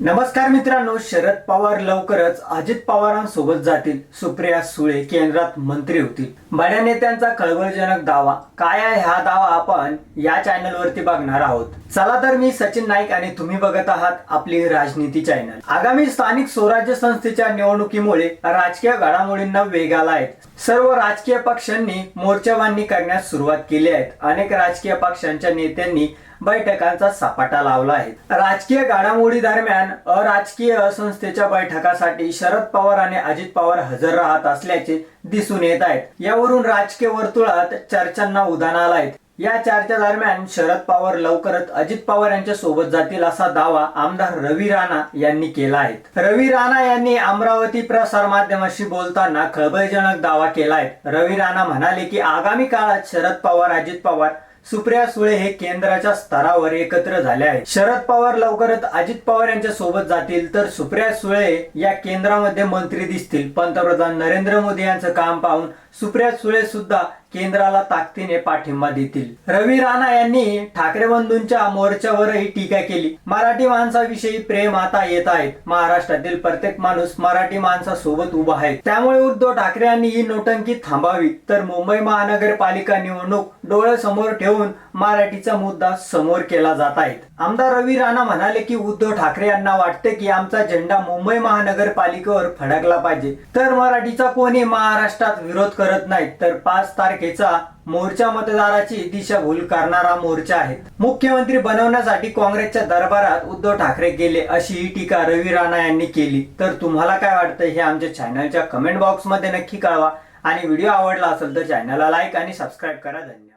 नमस्कार मित्रांनो शरद पवार लवकरच अजित पवारांसोबत जातील. सुप्रिया सुळे केंद्रात मंत्री होतील. बड्या नेत्यांचा खळबळजनक दावा. काय आहे हा दावा आपण या चॅनलवरती बघणार आहोत. चला तर मी सचिन नाईक आणि तुम्ही बघत आहात आपली राजनीती चॅनल. आगामी स्थानिक स्वराज्य संस्थेच्या निवडणुकीमुळे राजकीय घडामोडींना वेग आला आहे. सर्व राजकीय पक्षांनी मोर्चाबांधणी करण्यास सुरुवात केली आहे. अनेक राजकीय पक्षांच्या नेत्यांनी बैठकांचा सपाटा लावला आहे. राजकीय घडामोडी दरम्यान अराजकीय संस्थेच्या बैठकासाठी शरद पवार आणि अजित पवार हजर राहत असल्याचे दिसून येत आहेत. यावरून राजकीय वर्तुळात चर्चांना उधाण आला आहे. या चर्चा दरम्यान शरद पवार लवकरच अजित पवार यांच्या सोबत जातील असा दावा आमदार रवी राणा यांनी केला आहे. रवी राणा यांनी अमरावती प्रसार माध्यमाशी बोलताना खळबळजनक दावा केला आहे. रवी राणा म्हणाले की आगामी काळात शरद पवार अजित पवार सुप्रिया सुळे हे केंद्राच्या स्तरावर एकत्र झाले आहेत. शरद पवार लवकरच अजित पवार यांच्या सोबत जातील तर सुप्रिया सुळे या केंद्रामध्ये मंत्री दिसतील. पंतप्रधान नरेंद्र मोदी यांचं काम पाहून सुप्रिया सुळे सुद्धा केंद्राला ताकदीने पाठिंबा देतील. रवी राणा यांनी ठाकरे बंधूंच्या मोर्चावरही टीका केली. मराठी माणसाविषयी प्रेम आता येत आहेत. महाराष्ट्रातील प्रत्येक माणूस मराठी माणसासोबत उभा आहे. त्यामुळे उद्धव ठाकरे यांनी ही नोटंकी थांबावी. तर मुंबई महानगरपालिका निवडणूक डोळ्यासमोर ठेवून मराठीचा मुद्दा समोर केला जात आहे. आमदार रवी राणा म्हणाले की उद्धव ठाकरे यांना वाटते की आमचा झेंडा मुंबई महानगरपालिकेवर फडकला पाहिजे. तर मराठीचा कोणी महाराष्ट्रात विरोध करत नाही तर पाच तारखेचा मोर्चा मतदाराची दिशाभूल करणारा मोर्चा आहे. मुख्यमंत्री बनवण्यासाठी काँग्रेसच्या दरबारात उद्धव ठाकरे गेले अशी ही टीका रवी राणा यांनी केली. तर तुम्हाला काय वाटतं हे आमच्या चॅनलच्या कमेंट बॉक्समध्ये नक्की कळवा. आणि व्हिडिओ आवडला असेल तर चॅनलला लाईक आणि सबस्क्राईब करा. धन्यवाद.